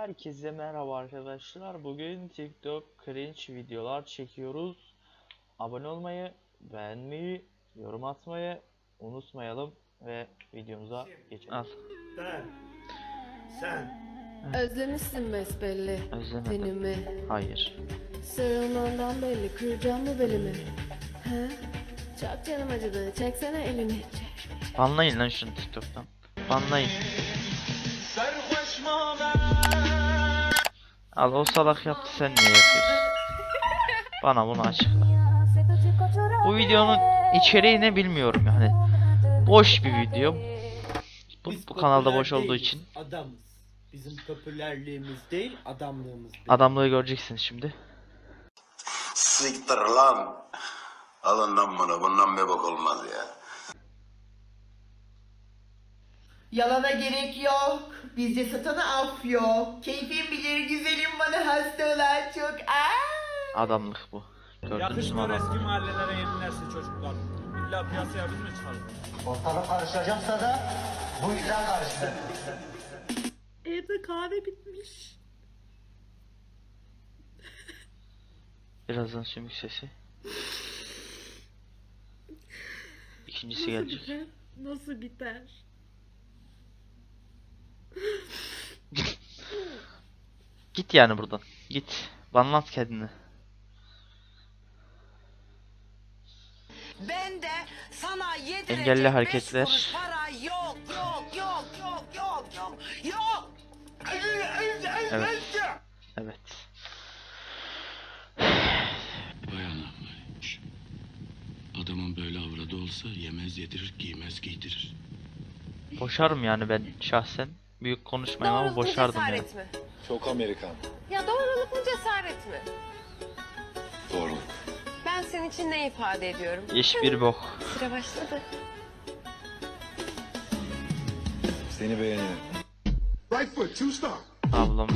Herkese merhaba arkadaşlar. Bugün TikTok cringe videolar çekiyoruz. Abone olmayı, beğenmeyi, yorum atmayı unutmayalım ve videomuza geçelim. Al. Sen. Sen. Özlemişsin besbelli Özlemedim. beni mi? Hayır. Sarılmandan belli kıracağım mı belimi? He? Çok canım acıdı çeksene elini. Banlayın lan şunu TikTok'tan. Banlayın. Al o salak yaptı sen niye yapıyorsun? Bana bunu açıkla. Bu videonun içeriği ne bilmiyorum yani. Boş bir video. Bu, Biz bu kanalda boş olduğu için Adamız. Bizim popülerliğimiz değil, adamlığımız değil. adamlığı göreceksiniz şimdi. Siktir lan. Alından bunu bundan bir bak olmaz ya. Yalana gerek yok. Bizde satana af yok. Keyfim bilir güzelim bana hastalar çok. Aa! Adamlık bu. Gördünüz mü Yakışmıyor eski mahallelere yeni nesil çocuklar. İlla piyasaya biz mi çıkalım? Ortalık karışacaksa da bu yüzden karıştı. Evde kahve bitmiş. Birazdan sümük sesi. İkincisi gelecek. biter? Nasıl biter? Git yani buradan. Git. Banlat kendini. Ben de sana yedirecek Engelli beş hareketler. kuruş para yok yok yok yok yok yok yok. Evet. Evet. Vay. Adamın böyle avradı olsa yemez yedirir, giymez giydirir. Boşarım yani ben şahsen. Büyük konuşmayayım ama Doğruluk mu boşardım yani. cesaret mi? Çok Amerikan. Ya doğruluk mu cesaret mi? Doğru. Ben senin için ne ifade ediyorum? Yeş bir bok. Sıra başladı. Seni beğeniyorum. Ablam.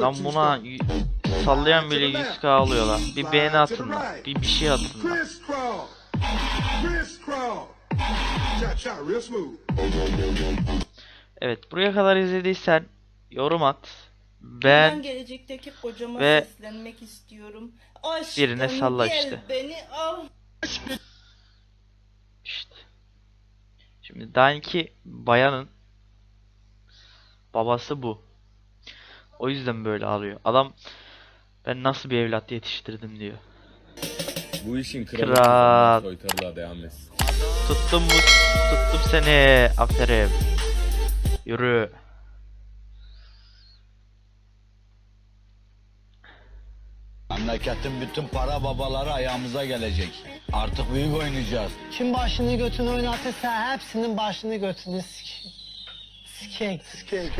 Lan buna y- sallayan bile 100k alıyor lan. Bir beğeni atın lan. Bir bir şey atın lan. Evet buraya kadar izlediysen yorum at. Ben Beğen gelecekteki kocama ve seslenmek istiyorum. Aşkım birine salla gel işte. beni al. işte. Şimdi Dainki bayanın babası bu. O yüzden böyle alıyor. Adam ben nasıl bir evlat yetiştirdim diyor. Bu işin Kral. kralı soytarılığa devam etsin. Tuttum bu tuttum seni. Aferin. Yürü. Memleketin bütün para babaları ayağımıza gelecek. Artık büyük oynayacağız. Kim başını götünü oynatırsa hepsinin başını götünü sikeyim. Sikeyim. Sikeyim.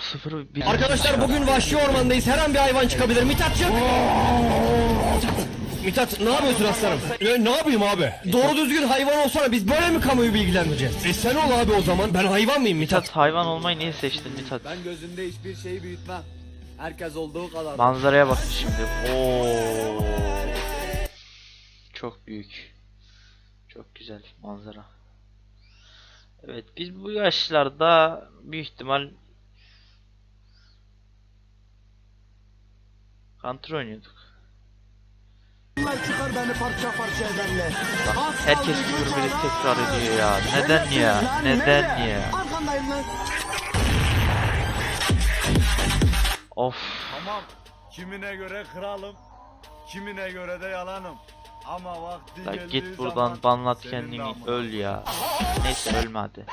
0 1 Arkadaşlar bugün vahşi ormandayız. Her an bir hayvan çıkabilir. Mithatçım. Mithat ne yapıyorsun aslanım? E, ne yapayım abi? Doğru düzgün hayvan olsana biz böyle mi kamuoyu bilgilendireceğiz? E sen ol abi o zaman. Ben hayvan mıyım Mithat? Mithat hayvan olmayı niye seçtin Mithat? Ben gözümde hiçbir şeyi büyütmem. Herkes olduğu kadar. Manzaraya bakın şimdi. Oo. Çok büyük. Çok güzel manzara. Evet biz bu yaşlarda büyük ihtimal Counter oynuyorduk. Çıkar beni parça parça ederler. Bak herkes birbirini tekrar ediyor ya. Neden ya? Neden ya? Arkandayım lan. Of. Tamam. Kimine göre kralım, kimine göre de yalanım. Ama vakti La geldiği git buradan zaman banlat kendini öl ya. Neyse ölme hadi.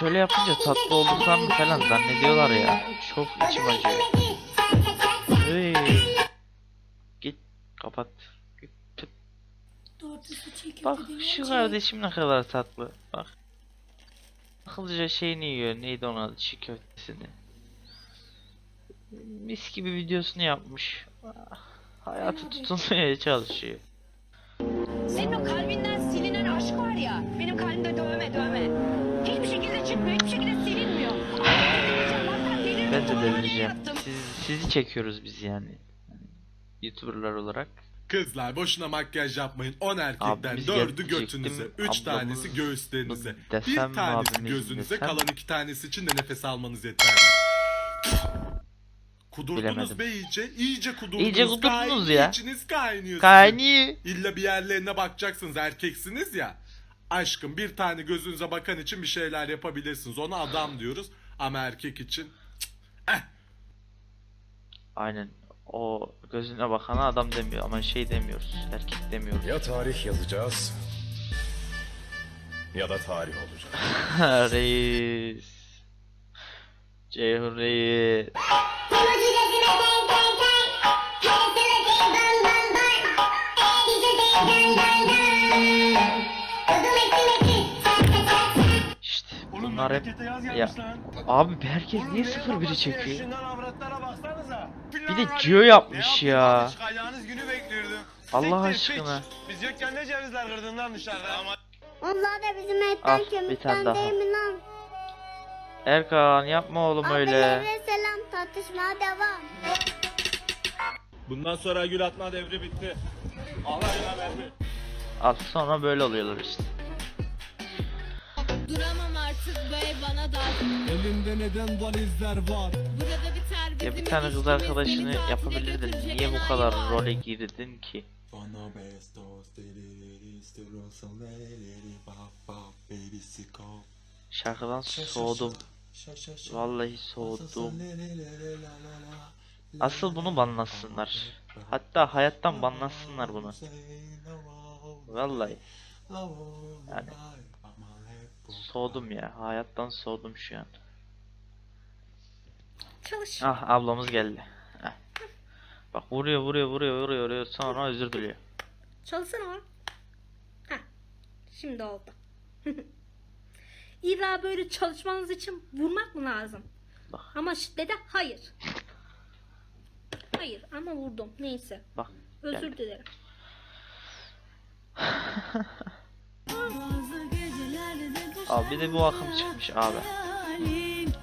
Şöyle yapınca tatlı olduklarını falan zannediyorlar ya. Çok içim acıyor. Hey. Git kapat. Git, çekip Bak şu kardeşim ne kadar tatlı. Bak. Akıllıca şeyini yiyor. Neydi onun adı? Çiğ köftesini. Mis gibi videosunu yapmış. Ah, Hayatı tutunmaya çalışıyor. Senin o kalbinden silinen aşk var ya. Benim kalbimde dövme dövme. Delireceğim. Siz, sizi çekiyoruz biz yani. Youtuberlar olarak. Kızlar boşuna makyaj yapmayın. 10 erkekten Abimiz 4'ü gelecektim. götünüze, 3 Ablamız- tanesi göğüslerinize, desem bir mi tanesi abimiz gözünüze, desem? kalan 2 tanesi için de nefes almanız yeterli. Kudurdunuz Bilemedim. be iyice, iyice kudurdunuz. İyice kudurdunuz Kaynıyor, ya. içiniz kaynıyor. Kaynıyor. İlla bir yerlerine bakacaksınız erkeksiniz ya. Aşkım bir tane gözünüze bakan için bir şeyler yapabilirsiniz. Ona adam diyoruz ama erkek için eh. Aynen. O gözüne bakana adam demiyor ama şey demiyoruz. Erkek demiyoruz. Ya tarih yazacağız ya da tarih olacak. Reis. Ceyhun Reis. İşte bunlar hep ya abi herkes niye 01'i çekiyor? Bir de Gio yapmış ya. Çıkacağınız günü bekliyordum. Allah aşkına. Biz yokken ne cevizler kırdın lan dışarıda. Ama Onlar da bizim Al, bir tane daha. mi lan? Erkan yapma oğlum öyle. selam tartışmaya devam. Bundan sonra gül atma devri bitti. Allah ya verdi. Al sonra böyle oluyorlar işte. Duramam artık bey bana da. Elinde neden valizler var? Burada biter Ya bir tane kız arkadaşını yapabilirdin. Niye bu kadar role girdin ki? Şarkıdan soğudum. Vallahi soğudum. Asıl bunu banlasınlar. Hatta hayattan banlasınlar bunu. Vallahi. Yani. Soğudum ya. Hayattan soğudum şu an. Çalış. Ah ablamız geldi. Heh. Bak vuruyor vuruyor vuruyor vuruyor vuruyor sonra özür diliyor. Çalışsana lan. Heh. Şimdi oldu. İlla böyle çalışmanız için vurmak mı lazım? Bak. Ama şiddete hayır. Hayır ama vurdum. Neyse. Bak. Özür geldi. dilerim. Abi bir de bu akım çıkmış abi.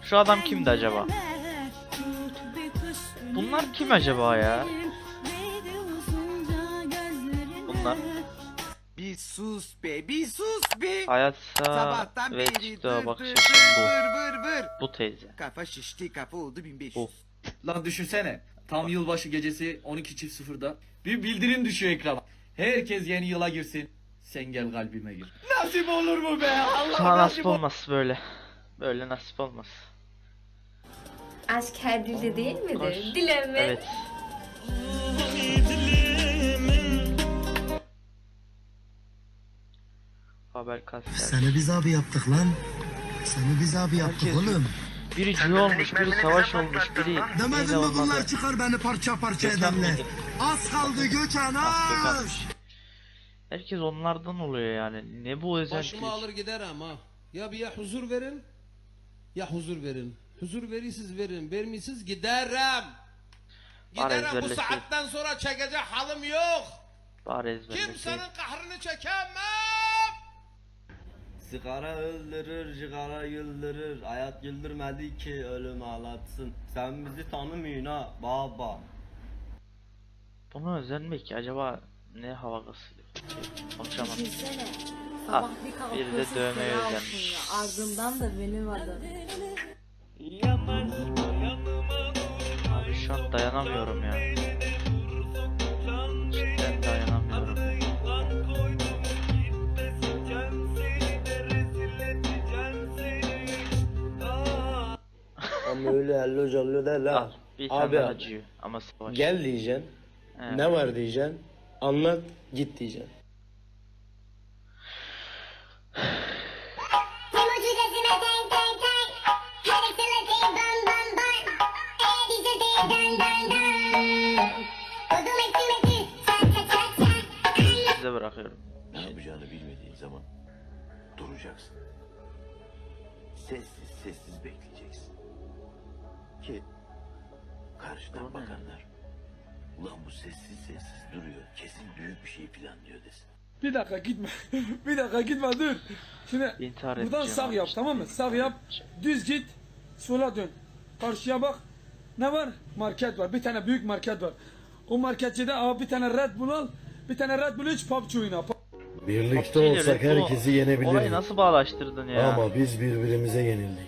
Şu adam kimdi acaba? Bunlar kim acaba ya? Bunlar Bir sus be bir sus be. hayatsa Sabahtan ve beri vır bakış bu. Bu teyze. Kafa şişti kafa oldu 1500. Bu. Lan düşünsene. Tam yılbaşı gecesi 12.00'da bir bildirim düşüyor ekrana. Herkes yeni yıla girsin. Sen gel kalbime gir. Nasip olur mu be? Allah Sana nasip olmaz böyle. Böyle nasip olmaz. Aşk her dilde değil midir? Koş. Dileme. Evet. Haber kastel. biz abi yaptık lan. Seni biz abi Herkes- Biri cüce olmuş, biri savaş olmuş, biri neyse olmadı. çıkar beni parça parça Gökhan mıydı? Az kaldı Gökhan Gökhan'mış. Herkes onlardan oluyor yani. Ne bu özellik? Başımı alır gider ama. Ya bir ya huzur verin ya huzur verin. Huzur verirsiniz verin. Vermişsiniz giderim. Giderim bu saatten sonra çekecek halim yok. Bari. Kimsenin kahrını çekemem. Sigara öldürür, cigara güldürür. Hayat güldürmedi ki ölüm ağlatsın. Sen bizi tanımıyorsun ha baba. Buna özenmek ki acaba ne hava kasıyor? Ah, Sabah bir de özenmiş. altında. Ardından da benim adım. Abi şu an dayanamıyorum ya. Cidden dayanamıyorum. Ama öyle hello jallo de Al, bir tane Abi daha abi. acıyor ama savaş. Gel diyeceksin. He. Ne var diyeceksin. Anlat git diyeceksin. Size bırakıyorum. Ne yapacağını bilmediğin zaman duracaksın. Sessiz sessiz bekleyeceksin. Ki karşıdan bakanlar ulan bu sessiz sessiz duruyor kesin büyük bir şey planlıyor desin. Bir dakika gitme. bir dakika gitme dur. Şimdi İntihar buradan sağ yap işte. tamam mı? Sağ yap. Düz git. Sola dön. Karşıya bak. Ne var? Market var. Bir tane büyük market var. O marketçide abi bir tane Red Bull al. Bir tane Red Bull iç PUBG oyna. Birlikte PUBG olsak Red herkesi yenebiliriz. Orayı nasıl bağlaştırdın ya? Ama biz birbirimize yenildik.